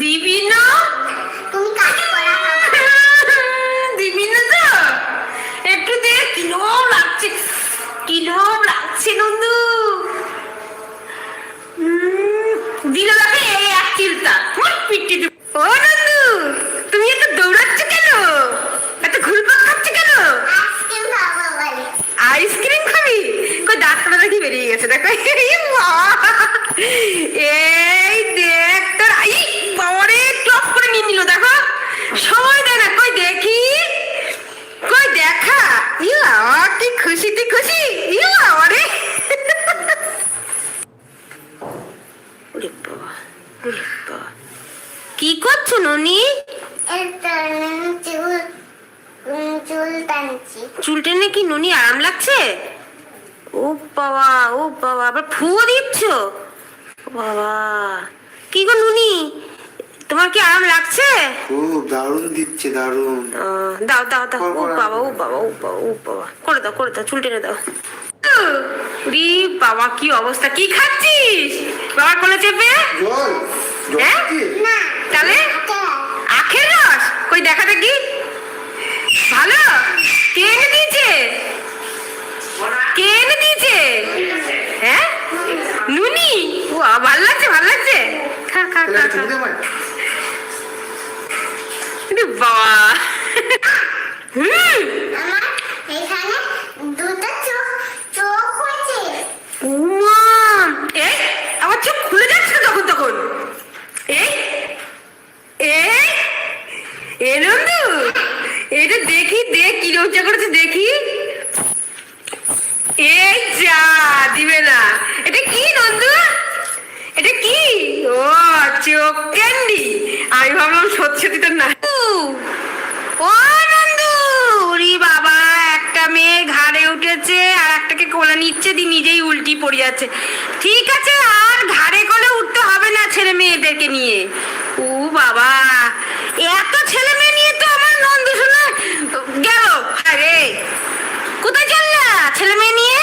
দিবি না? তুমি কাজ করা খাবে। দিবি না তো? একটু দে কিরম লাগছে। কিরম লাগছে নন্দু উম, দিল লাগে এই এক চিলতা ফুট পিটি ও নন্দু তুমি এত দৌড়াচ্ছ কেন? এত ঘুরপাক খাচ্ছ কেন? আইসক্রিম খাব কই দাঁতটা দেখি বেরিয়ে গেছে দেখো এই বাবা! এই দেখ তোর আই বাবারে টপ করে নিয়ে নিল দেখো সময় দেয় না কই দেখি কই দেখা ইউ বাবা কি খুশি তুই খুশি ইউ বাবারে ওরে বাবা ওরে বাবা কি করছ ননি এটা চুল উম, চুল টানছি চুল টেনে কি ননি আরাম লাগছে ও বাবা ও বাবা আবার ফুয়ো দিচ্ছ ও বাবা কি গো নুনি তোমার কি আরাম লাগছে খুব দিচ্ছে দাও দাও দাও। ও বাবা ও বাবা ও বাবা ও বাবা। করে দাও করে দাও চুল টেনে দাও। রি বাবা কি অবস্থা? কি খাচ্ছিস? বাবার কোলে চেপে? হ্যাঁ? তাহলে আখের রস। কই দেখা দেখি? ভালো? কে এনে দিয়েছে? কে এনে দিয়েছে? হ্যাঁ? নুনি? ও ভালো লাগছে ভালো লাগছে। খা খা খা খা। বাবা চোখ খুলে যাচ্ছে তখন তখন। এই এ? নন্দু এটা দেখি, দেখ কি রোজা করেছে, দেখি। এই যা, দিবে এটা কি নন্দু? এটা কি? ও, চোখ ক্যান্ডি আমি ভাবলাম সত্যি তো না ও নন্দু ওরে বাবা, একটা মেয়ে ঘাড়ে উঠেছে আর একটাকে কোলে নিচ্ছে দি নিজেই উল্টি পড়ে যাচ্ছে। ঠিক আছে, আর ঘাড়ে কোলে উঠতে হবে না ছেলে মেয়েদেরকে নিয়ে। ও বাবা, এত ছেলে মেয়ে নিয়ে তো আমার নন্দু শোনা গেল। আরে কোথায় চললা ছেলে মেয়ে নিয়ে?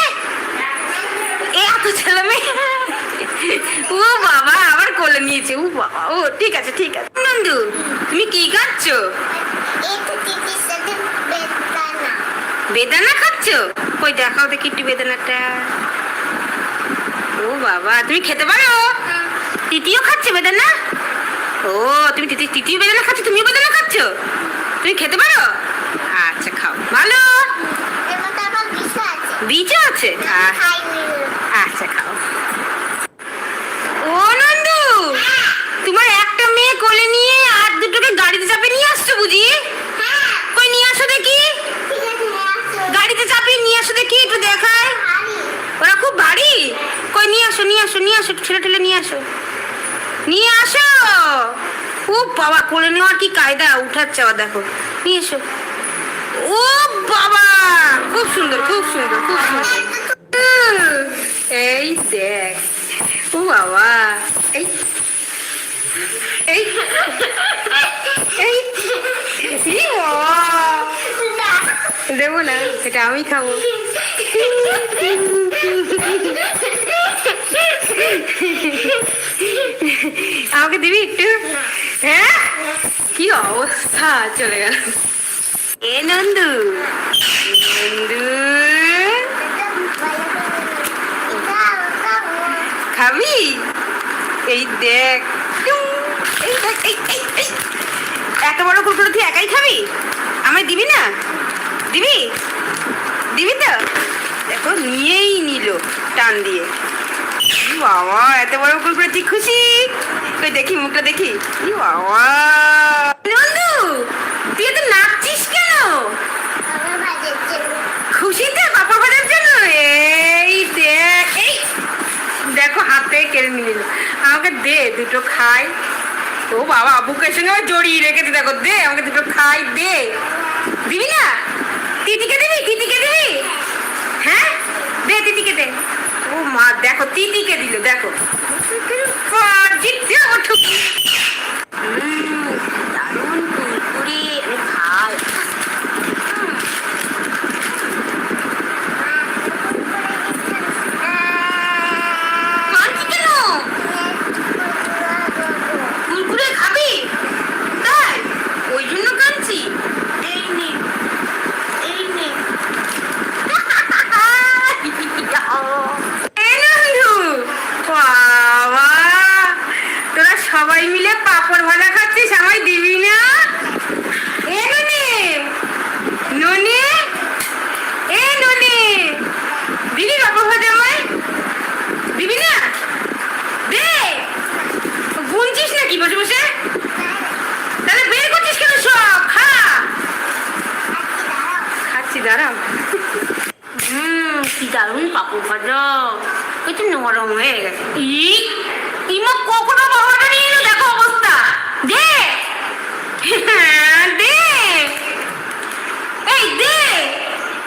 এত ছেলে মেয়ে। ও বাবা, আবার কোলে নিয়েছে। ও বাবা, ও, ঠিক আছে ঠিক আছে। নন্দু তুমি কি খাচ্ছো? বেদানা। খাচ্ছো? কই দেখাও দেখি একটু বেদানাটা। ও বাবা তুমি খেতে পারো? তৃতীয় খাচ্ছে বেদানা? ও তুমি তৃতীয় তৃতীয় বেদানা খাচ্ছো? তুমিও বেদানা খাচ্ছ? তুমি খেতে পারো আচ্ছা খাও ভালো এর মধ্যে আবার বিষ আছে বীজও আছে আহ, খাইনি আচ্ছা খাও ও নন্দু তোমার একটা মেয়ে কোলে নিয়ে আর দুটোকে গাড়িতে চাপে নিয়ে আসছো বুঝি হ্যাঁ কই নিয়ে আসো দেখি ঠিক আছে নিয়ে আসো গাড়িতে চাপিয়ে নিয়ে আসো দেখি একটু দেখায় আরে ওরা খুব ভারী কই নিয়ে আসো নিয়ে আসো নিয়ে আসো একটু ঠেলে ঠেলে নিয়ে আসো নিয়ে আসো ও বাবা কোলে নেওয়ার কি কায়দা উঠাচ্ছে আবার দেখো নিয়ে এসো ও বাবা খুব সুন্দর খুব সুন্দর খুব সুন্দর এই দেখ ও বাবা এই এই এই বাবা। দেবো না এটা আমি খাব। আমাকে দিবি একটু? হ্যাঁ? কি অবস্থা? চলে গেল। এ নন্দু। নন্দু। খাবি? এই দেখ। এত বড় কুকুর তুই একাই খাবি? আমায় দিবি না? দিবি? দিবি তো? দেখো, নিয়েই নিল টান দিয়ে। বাবা, এত বড় কুকুর তুই খুশি? ওই দেখি, মুখটা দেখি। বাবা। নন্দু, তুই তো নাচছিস কেন? বাজের খুশিতে পাপড় ভাজার জন্য? এই দেখ হাতে কেড়ে নিল। আমাকে দে, দুটো খাই। ও বাবা, বুকের সঙ্গে জড়িয়ে রেখেছে, দেখো, দে, আমাকে দুটো খাই, দে। দিবি না? তিতিকে দিবি? তিতিকে দিবি? হ্যাঁ? দে তিতিকে দে। ও মা, দেখো, তিতিকে দিল, দেখো। জিততে ওঠুক উম, দারুণ কুরকুরে আমি খাই কাঁদছি কেন কুরকুরে খাবি তাই ওই জন্য কাঁদছি এই নে এই নে এই নন্দু বাবা তোরা সবাই মিলে পাপড় ভাজা খাচ্ছিস? আমায় দিবি না এ ননি ননি এ ননি দিবি পাপড় ভাজা আমায় দিবি না দে গুনছিস নাকি বসে বসে তাহলে বের করছিস কেন সব খা খাচ্ছি দাঁড়াও হুম কি দারুণ পাপড় ভাজা ওই তো নরম হয়ে গেছে ই ইমা কখনো বাবাটা নিয়ে এলো দেখো অবস্থা দে হ্যাঁ, দে এই দে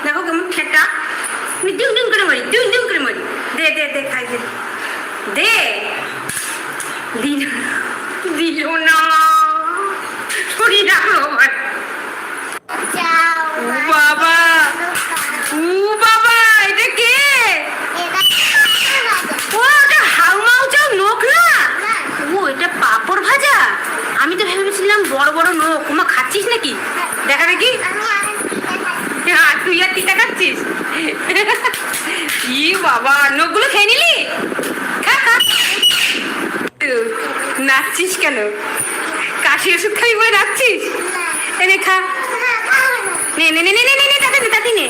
দেখো কেমন ঠেটা আমি ডিম ডিম করে মারি ডিম ডিম করে মারি দে দে দে খাই দে দে দিল দিল না শরীর রাখল আমার যাও ও বাবা ও বাবা এটা কে এটা আমার বাজে ও এটা হাউমাউ চাও নোক না ও এটা পাপড় ভাজা আমি তো ভেবেছিলাম বড় বড় নোক ওমা খাচ্ছিস নাকি দেখা দেখি আমি আর এটা খাচ্ছি। হ্যাঁ, তুই আর টিকা খাচ্ছিস বাবা, নখগুলো খেয়ে নিলি? নাচছিস কেন? কাশি ওষুধ খাবি বলে নাচছিস? এনে খা। নে নে নে নে নে নে তাড়াতাড়ি তাড়াতাড়ি নে।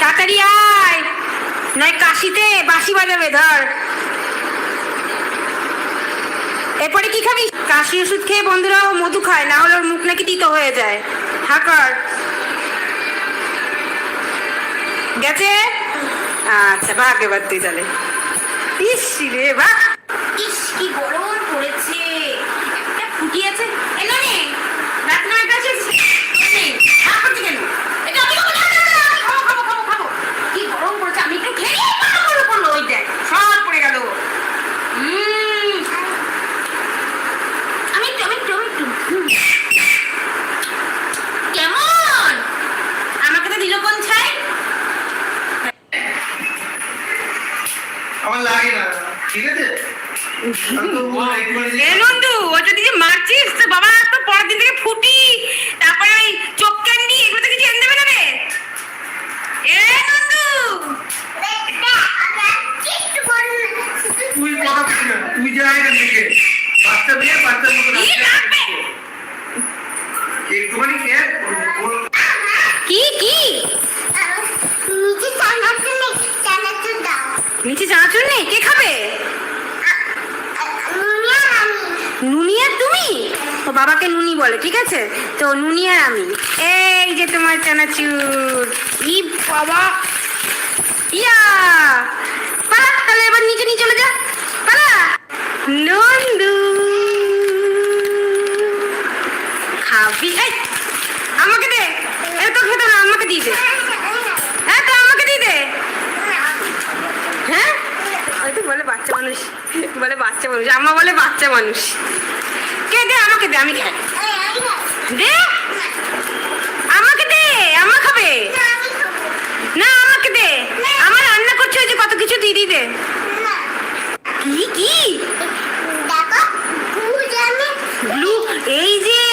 তাড়াতাড়ি আয়। নয়, কাশিতে বাঁশি বাজাবে, ধর। এরপরে কি খাবি? কাশি ওষুধ খেয়ে বন্ধুরা ও মধু খায়, না হলে ওর মুখ নাকি তিতো হয়ে যায়। হাকার গেছে? আচ্ছা ভাগ এবার তুই তাহলে। ইস রে, বাহ! ইস, কি গরম পড়েছে। একটা ফুটিয়েছে এলো নে। রাত নয়টা শেষ নেই ভাগ করছি কেন এটা আমি খাব না, না, না, আমি খাব খাব খাব খাব কি গরম পড়েছে আমি একটু খেয়ে নিই, পড়ল পড়ল পড়ল ওই দেখ সব পড়ে গেল উম, আমি একটু আমি একটু আমি একটু হুম। কেমন আমাকে তো দিল কোন ছাই আমার লাগে না ঠিক আছে আমি তো বলব একটুখানি যে- এ নন্দু ওটা দিয়ে মারছিস বাবা তো পরের দিন থেকে ফুটি। তারপরে ওই চোখ ক্যান্ডি এগুলো তো কিছু এনে দেবে না রে? এ নন্দু! এটা আমার কিচ্ছু করো না। তুই কথা তুই যা এখান থেকে। বাচ্চা মেয়ে বাচ্চার মতো কি নাচতে লাগবে? একটুখানি খেয়ে কি কি? নিচে চানাচুর নেই, কে খাবে। নুনি আর তুমি? ও বাবাকে নুনি বলে, ঠিক আছে? তো নুনি আর আমি। এই যে তোমার চানাচুর ই বাবা। ইয়া! পালা, তাহলে এবার নিচে নিয়ে চলে যা। পালা। নন্দু খাবি এই আমাকে দে এত খেতে না আমাকে দিয়ে দে হ্যাঁ তো আমাকে দিয়ে দে হ্যাঁ ওই তো বলে বাচ্চা মানুষ বলে বাচ্চা মানুষ আম্মা বলে বাচ্চা মানুষ। কে দে আমাকে দে আমি খাই। এই, দে। আমাকে দে আমা খাবে। না, আমাকে দে। আমার রান্না করছে যে কত কিছু দিয়ে দে। কি কি? ব্লু এই যে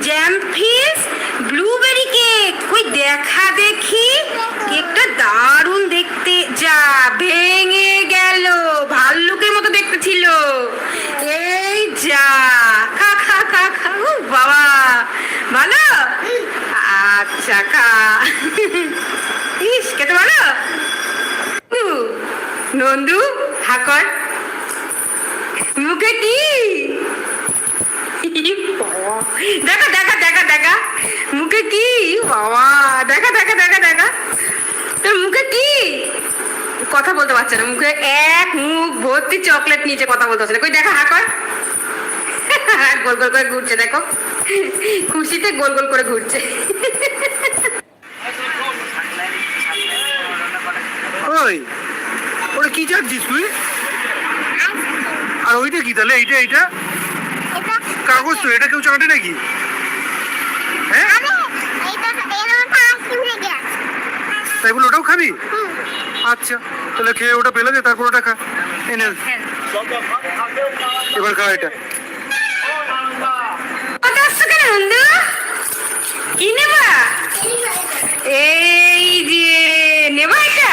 জ্যাম ফিস ব্লুবেরি কেক কই দেখা দেখি। কেকটা দারুণ দেখতে। যা ভেঙে গেল। ছিল। এই যা। খা খা খা খা। ও বাবা। ভালো? আচ্ছা খা। ইস, খেতে ভালো? নন্দু, হাকর। মুখে কি? দেখা দেখা দেখা দেখা। মুখে কি? বাবা। দেখা দেখা দেখা দেখা। তোর মুখে কি? কথা বলতে পারছে না। মুখে এক মুখ ভর্তি চকলেট নিচে কথা বলতে পারছে না। কই দেখা হাকর গোল গোল করে ঘুরছে দেখো। খুশিতে গোল গোল করে ঘুরছে। ওই ওটা কি চাচ্ছিস তুই? আর ওইটা কি তাহলে? এইটা এইটা? কাগজ তো এটা কেউ চাটে নাকি? হ্যাঁ? তাই বলে ওটাও খাবি? আচ্ছা। তাহলে খেয়ে ওটা ফেলে দে, তারপর ওটা এনে এবার খা এটা। এই যে, নেবা এটা?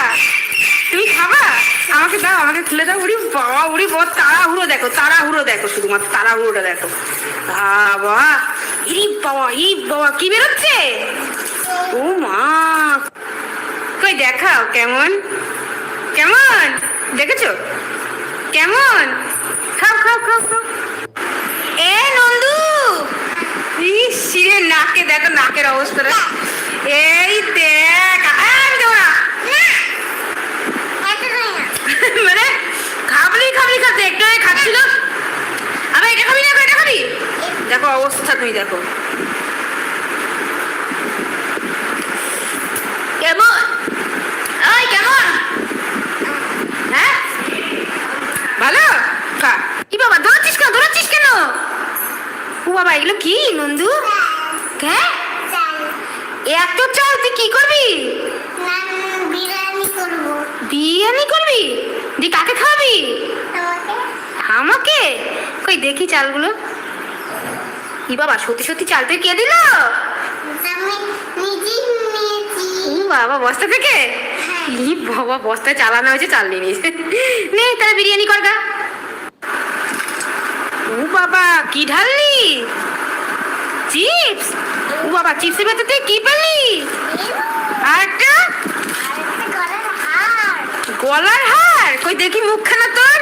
তুমি খাবা? আমাকে দাও আমাকে দাও। বাবা তাড়াহুড়ো দেখো দেখো শুধুমাত্র দেখো। বাবা ই বাবা, কি বেরোচ্ছে? ও মা। দেখাও কেমন? কেমন? দেখেছ? কেমন? খাও খাও খাও খাও। এ নন্দু! শিরে নাকে, দেখো নাকের অবস্থাটা এই দেখ আম দেবো না। মানে খাবলি খাবলি খাতে একটু খাচ্ছিল। আবার এটা খাবি না এটা খাবি? দেখো অবস্থা তুমি, দেখো কেমন ওই কেমন হ্যাঁ ভালো? খা। কি বাবা দৌড়াচ্ছিস কেন? দৌড়াচ্ছিস কেন? ও বাবা এগুলো কি নন্দু? হ্যাঁ এত চাল তুই কি করবি? বিরিয়ানি করবি? দি কাকে খাওয়াবি? আমাকে? কই দেখি চালগুলো। ই বাবা সত্যি সত্যি চাল তুই কে দিল? বাবা বস্তা থেকে? ই বাবা, বস্তায় চালানো হয়েছে, চাল নিয়ে নে, তাহলে বিরিয়ানি কর গা। ও বাবা, কি ঢাললি? চিপস? ও বাবা, চিপসের ভেতর তুই কি পেলি? আরেকটা? গলার হার। কই, দেখি মুখখানা তোর।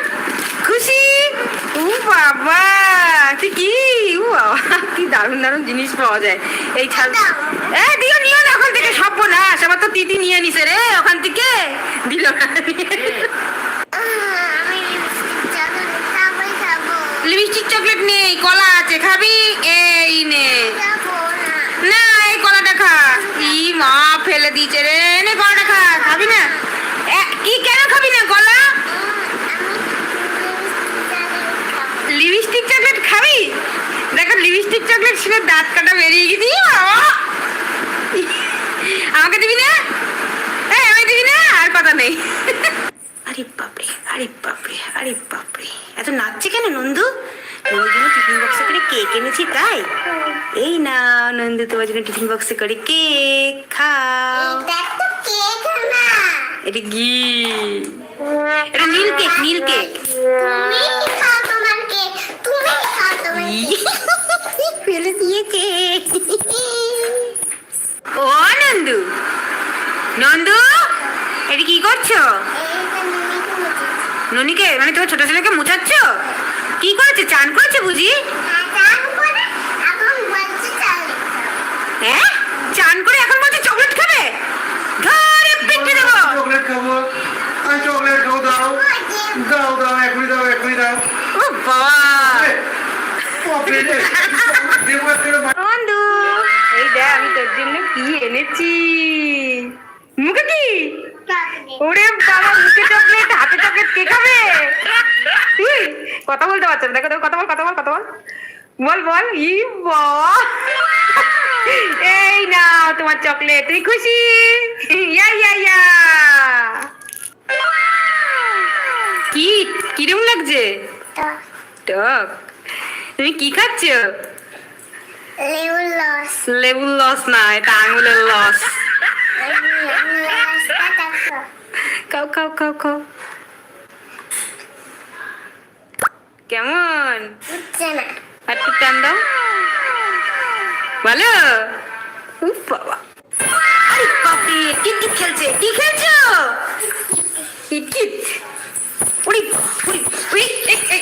খুশি? ও বাবা, তুই কি? ও বাবা। দারুণ দারুণ জিনিস পাওয়া যায়। এই ছাল এ, দিও, নিও না ওখান থেকে, সব না তো তিতি নিয়ে নিছে রে, ওখান থেকে। দিল লিপস্টিক চকলেট নেই, কলা আছে, খাবি? এই নে। না, এই কলাটা খা। ই মা, ফেলে দিয়েছে রে। নে কলাটা খা, খাবি না? কি কেন খাবি না, কলা? লিপস্টিক চকলেট ছিল দাঁত কাটা বেরিয়ে গেছি বাবা আমাকে দিবি না? এই আমি দিবি না? আর কথা নেই। আরে বাপরে আরে বাপরে আরে বাপরে। এত নাচছে কেন নন্দু? জন্য টিফিন বক্সে করে কেক এনেছি তাই? এই না নন্দু তোমার জন্য টিফিন বক্সে করে কেক খাও। এটা ঘি। এটা নীল কেক নীল কেক তুমি খাও তোমার কেক তুমি খাও তোমার ফেলে দিয়েছে। ও নন্দু। নন্দু এটা কি করছ? ননিকে মানে তোমার ছোট ছেলেকে মুছাচ্ছ? কি করেছে? চান করেছে বুঝি? হ্যাঁ? চান করে এখন বলছে চকলেট খাবে? ধরে পেটে দেবো। চকলেট খাব। আমি চকলেট খাব দাও। দাও দাও এখনই দাও এখনই দাও। ও বাবা। বন্ধু এই দেখ আমি তোর জন্য কি এনেছি। মুখে কি? ওরে বাবা মুখে চকলেট হাতে চকলেট কে খাবে? তুই কথা বলতে পারছ না দেখো দেখো কথা বল কথা বল কথা বল। বল বল ই এই না তোমার চকলেট তুই খুশি? ইয়া ইয়া ইয়া। কি কিরম লাগছে? টক। তুমি কি খাচ্ছ? লেবুর লস না এটা আঙুলের লস। খাও খাও খাও খাও। কেমন? একটু টান দাও। ভালো? বাবা। আরে বাপরে খেলছে? কি খেলছো? Kit kit. উড়ি উড়ি উড়ি এই,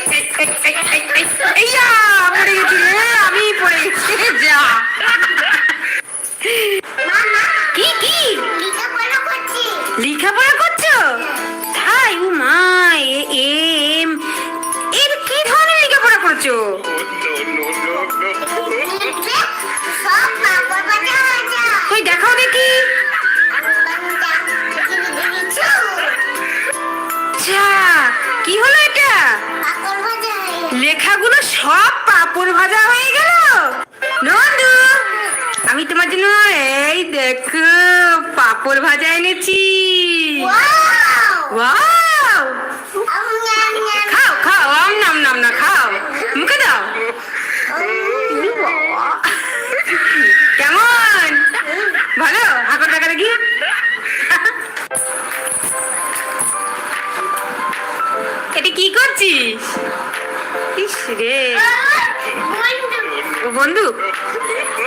এনেছি. খাও খাও আম নাম নাম না খাও। মুখে দাও। কেমন? ভালো? হাঁকর টাকা দেখি? এটা কি করছিস? ইস রে। ও বন্ধু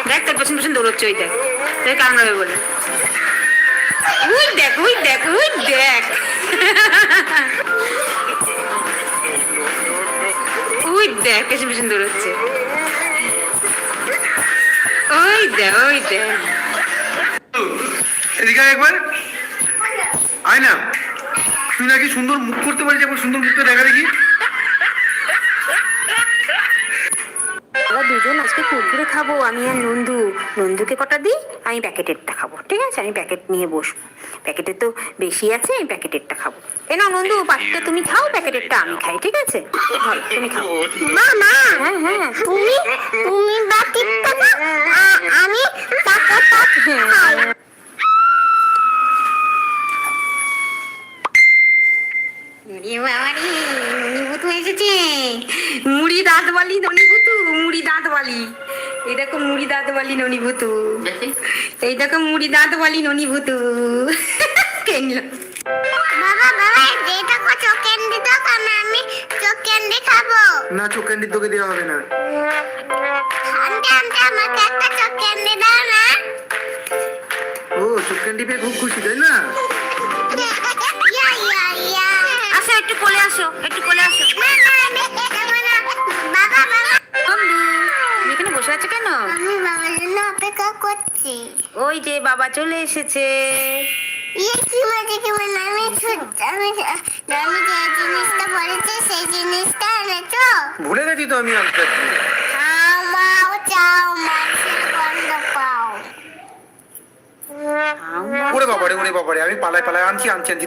দেখ তোর পেছন পেছন দৌড়চ্ছে ওই দেখ। তোর কামড়াবে বলে। উই দেখ উই দেখ উই দেখ। ওই দেখ পেছন পেছন দৌড়চ্ছে। ওই দেখ ওই দেখ। এদিকে একবার। আয় না। তুই নাকি সুন্দর মুখ করতে পারিস একবার সুন্দর মুখটা দেখা দেখি। আমরা দুজন আজকে কুরকুরে খাব আমি আর নন্দু। নন্দুকে কটা দিই? আমি প্যাকেটেরটা খাব, ঠিক আছে? আমি প্যাকেট নিয়ে বসবো। প্যাকেটে তো বেশি আছে, আমি প্যাকেটেরটা খাব। এ না নন্দু পাটিটা তুমি খাও, প্যাকেটেরটা আমি খাই, ঠিক আছে? তুমি খাও। মা মা হ্যাঁ হ্যাঁ তুমি তুমি বাটিটা আমি খাই মুড়ি বাবারি ননিভূতু এসেছে। মুড়ি দাঁত বালি ননিভূতু মুড়ি দাঁত বালি এই দেখো মুড়ি দাঁত বালি ননিভূতু এই দেখো মুড়ি দাঁত বালি ননিভূতু কে নিল বাবা বাবা যেটা কো চোখ ক্যান্ডি দাও আমি আমি চোখ ক্যান্ডি খাব। না চোখ ক্যান্ডি তোকে দেওয়া হবে না। আন্টি আন্টি আমাকে একটা চোখ ক্যান্ডি দাও না। ও চোখ ক্যান্ডি পেয়ে খুব খুশি তাই না? আসো একটু কোলে আসো। এখানে বসে আছো কেন? আমি বাবার জন্য অপেক্ষা করছি ওই যে বাবা চলে এসেছে। ইয়ে কি মজা কি মজা আমি আমি আমি যে জিনিসটা বলেছি সেই জিনিসটা এনেছো ভুলে গেছি তো আমি আনতে চাও মাও চাও মাছের গন্ধ পাও ওরে বাবারে ওরে বাবারে আমি পালায় পালায় আনছি আনছি আনছি।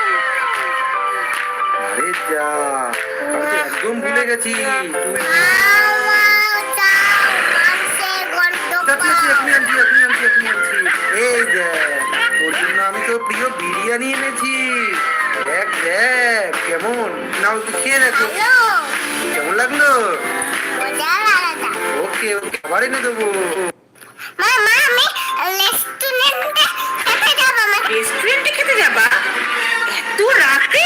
আরে যা আমি তো একদম ভুলে গেছি। এই তোর জন্য তো প্রিয় বিরিয়ানি এনেছি। দেখ দেখ কেমন? নাও তুই খেয়ে দেখো। কেমন লাগল? ওকে ওকে আবার দেবো। খেতে যাবা? এত রাতে?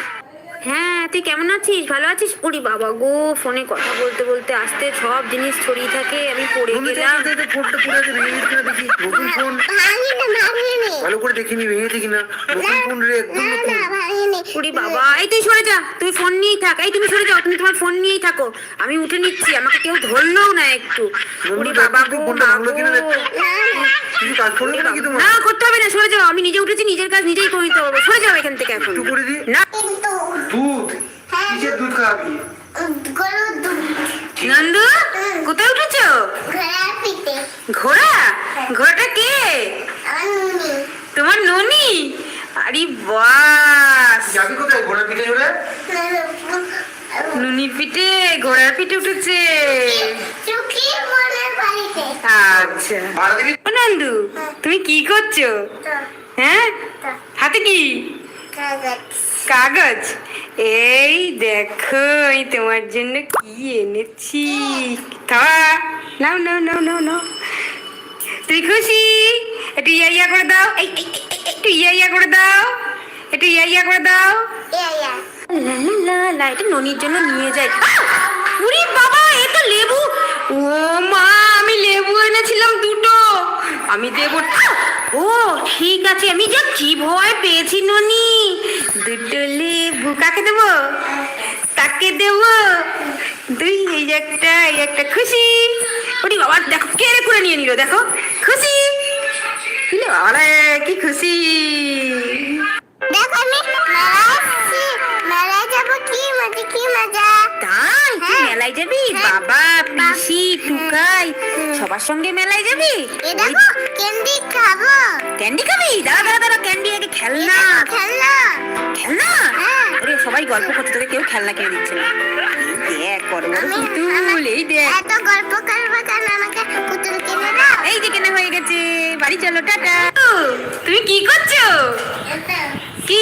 হ্যাঁ তুই কেমন আছিস? ভালো আছিস? ওরে বাবা গো ফোনে কথা বলতে বলতে আসতে সব জিনিস ছড়িয়ে থাকে আমি পড়ে গেলাম। ফোনটা পড়ে আছে ভেঙে গেছে কিনা দেখি। নতুন ফোন। ভাঙিনি ভাঙিনি। ভালো করে দেখিনি ভেঙেছে কিনা? নতুন ফোন রে একদম না নতুন। না ভাঙিনি। ওরে বাবা এই তুই সরে যা তুই ফোন নিয়েই থাক এই তুমি সরে যাও তুমি তোমার ফোন নিয়েই থাকো। আমি উঠে নিচ্ছি আমাকে কেউ ধরলেও না একটু। ওরে বাবা ফোনটা ভাঙলো কিনা কিছু কাজ করল নাকি তোমার? না করতে হবে না সরে যাও আমি নিজে উঠেছি নিজের কাজ নিজেই করে নিতে পারব সরে যাও এখান থেকে এখন। করে দি। না। দুধ? কিসের দুধ খাওয়াবি? গরুর দুধ। নন্দু কোথায় উঠেছো? পিঠে। ঘোড়া? ঘোড়াটা কে? তোমার ননি? আরে বাস। যাবি কোথায়? ঘোড়া পিঠে চড়ে? নুনির পিঠে ঘোড়ার পিঠে উঠেছে। আচ্ছা। নন্দু তুমি কি করছ? হ্যাঁ? হাতে কি? কাগজ। কাগজ? এই দেখো আমি তোমার জন্য কি এনেছি? নাও নাও নাও নাও নাও। তুই খুশি? একটু ইয়া ইয়া করে দাও। এই এই, এই, এই, একটু ইয়া ইয়া করে দাও। একটু ইয়া ইয়া করে দাও। লা লা লা এটা ননির জন্য নিয়ে যাই। উরি বাবা এ তো লেবু। ও মা আমি লেবু এনেছিলাম দুটো। আমি দেবো ও ঠিক আছে আমি যা কি ভয় পেয়েছি ননি। দুটো কাকে দেবো? তাকে দেবো। দুই, এই একটা এই একটা, খুশি। ওটি বাবা, দেখো কেড়ে করে নিয়ে নিল, দেখো। খুশি। বাবা কি খুশি। দেখো আমি মেলায় যাব কি মজা কি মজা তাই তুই হ্যাঁ। মেলায় যাবি? হ্যাঁ। বাবা পিসি টুকাই সবার সঙ্গে মেলায় যাবি? এ দেখো ক্যান্ডি খাব। ক্যান্ডি খাবি? দাঁড়া দাঁড়া দাঁড়া ক্যান্ডি আগে খেলনা। খেলনা। খেলনা? হ্যাঁ। ওরে সবাই গল্প করতে তোকে কেউ খেলনা কিনে দিচ্ছে না। এই দেখ বড় বড় পুতুল এই দেখ। এত গল্প করব কেন? আমাকে পুতুল কিনে দাও। এই যে কেনা হয়ে গেছে বাড়ি চলো টাটা। তুমি কি করছ? কি?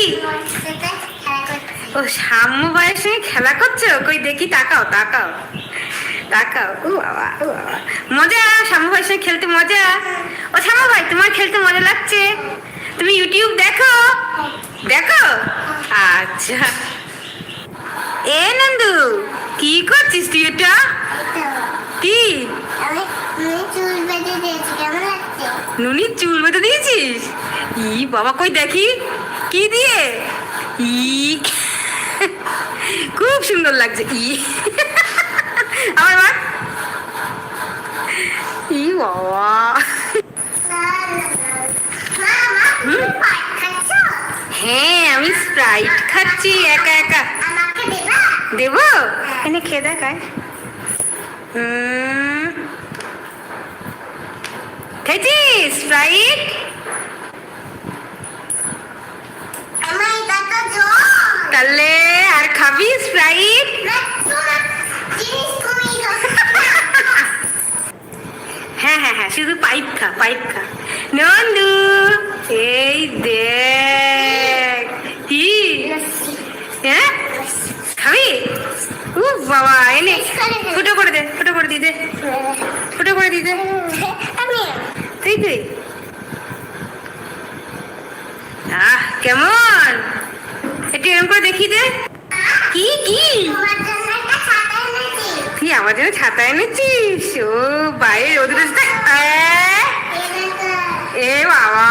ও সাম্য ভাইয়ের সঙ্গে খেলা করছ? কই, দেখি, তাকাও তাকাও। তাকাও, ও বাবা, ও মজা সাম্য ভাইয়ের সঙ্গে খেলতে মজা? ও সাম্য ভাই, তোমার খেলতে মজা লাগছে? তুমি ইউটিউব দেখো? দেখো? আচ্ছা। এ, নন্দু, কি করছিস তুই এটা? কি? নুনির চুল বেঁধে দিয়েছিস? ই, বাবা, কই দেখি? কি দিয়ে? ই খুব সুন্দর লাগছে। ই। আমার মা ই বাবা। হ্যাঁ আমি স্প্রাইট খাচ্ছি একা একা। দেবা? এনে খেয়ে দেখায় খেয়েছিস স্প্রাইট তাহলে খাবি স্প্রাইট হ্যাঁ হ্যাঁ হ্যাঁ শুধু পাইপ খা পাইপ খা। নন্দু, এই দেখ, কি? হ্যাঁ? খাবি? উ বাবা এনে ফুটো করে দে, ফুটো করে দি দে। ফুটো করে দি দে। তুই তুই আহ, কেমন? একটু এরকম করে দেখি দে। কি কি? তুই আমার জন্য ছাতা এনেছিস? ও, বাইরে রোদ রোদতে এনে তো এ বাবা,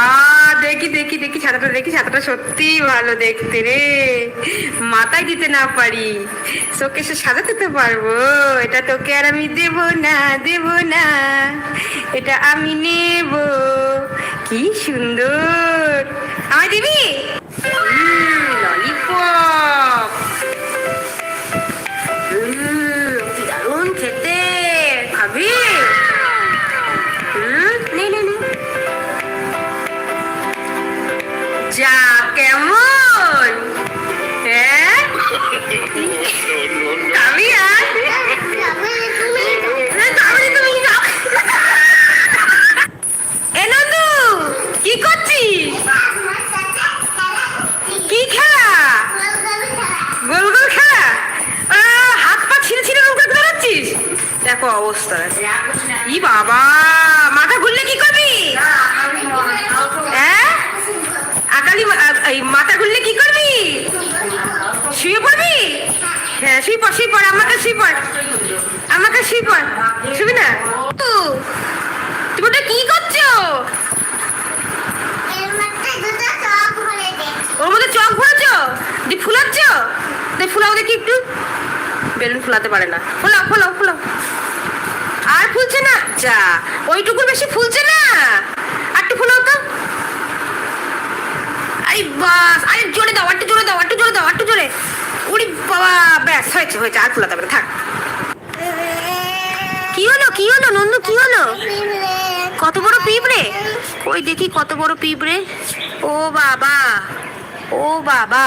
দেখি দেখি দেখি ছাতাটা দেখি ছাতাটা সত্যি ভালো দেখতে রে। মাথায় দিতে না পারি। শোকেশে সাজাতে তো পারব। এটা তোকে আর আমি দেব না দেব না। এটা আমি নেব। কি সুন্দর। আমায় দিবি? ললিপপ অবস্থা ই বাবা, মাথা ঘুরলে কি করবি? হ্যাঁ? আকালি মাথা ঘুরলে কি করবি? শুয়ে পড়বি? হ্যাঁ শুয়ে পড় শুয়ে পড়, আমাকে শুয়ে পড়, আমাকে শুয়ে পড়, শুবি না? তুমি ওটা কি করছ? ওর মধ্যে চক ভরেছো? দি ফুলাচ্ছ? ফুলাও দেখি একটু। বেলুন ফুলাতে পারে না। ফুলাও ফুলাও ফুলাও। আর ফুলছে না? যা ওইটুকুর বেশি ফুলছে না। আর একটু ফুলাও তো। আরে বাস আরে জোরে দাও একটু জোরে দাও একটু জোরে দাও একটু জোরে। উড়ি বাবা ব্যাস হয়েছে হয়েছে আর ফুলাতে না, থাক। কি হলো কি হলো নন্দু কি হলো? কত বড় পিঁপড়ে? ওই দেখি কত বড় পিঁপড়ে? ও বাবা ও বাবা।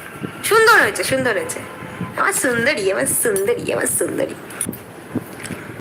সুন্দর হয়েছে সুন্দর হয়েছে। আমার সুন্দরী আমার সুন্দরী আমার সুন্দরী।